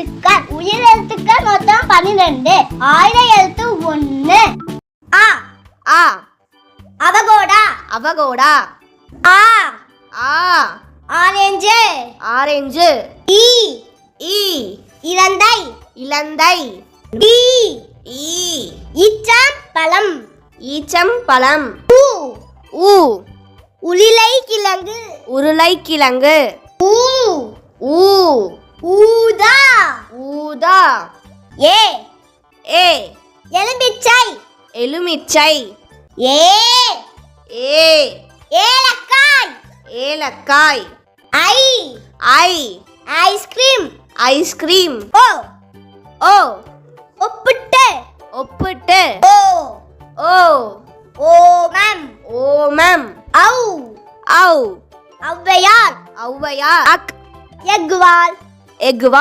எழுத்துக்கள் உயிர் எழுத்துக்கள் மொத்தம் பன்னிரெண்டு. ஆயுத எழுத்து ஒண்ணு. ஆ ஆ. அவகோடா. அவகோடா. ஆ. ஆ. ஆரஞ்சு. ஆரஞ்சு. ஈ. ஈ. இலந்தை. இலந்தை. ஈ ஈ. இச்சம் பழம். ஈச்சம் பழம். ஊ. ஊ. உளிலை கிழங்கு. உருளைக்கிழங்கு ஊ ஏ. எலும்பிச்சை எலுமிச்சை. ஏ. ஏ. ஏலக்காய். ஏலக்காய். ஐ. ஐ. Ice cream. Ice cream. ஓ. ஓ. ஒப்பிட்டு. ஒப்பிட்டு. ஓ. ஓ. ஓமம் ஓமம் ஔ. ஔ. ஔவையார். ஔவையா அக். எக்வால் எக்வா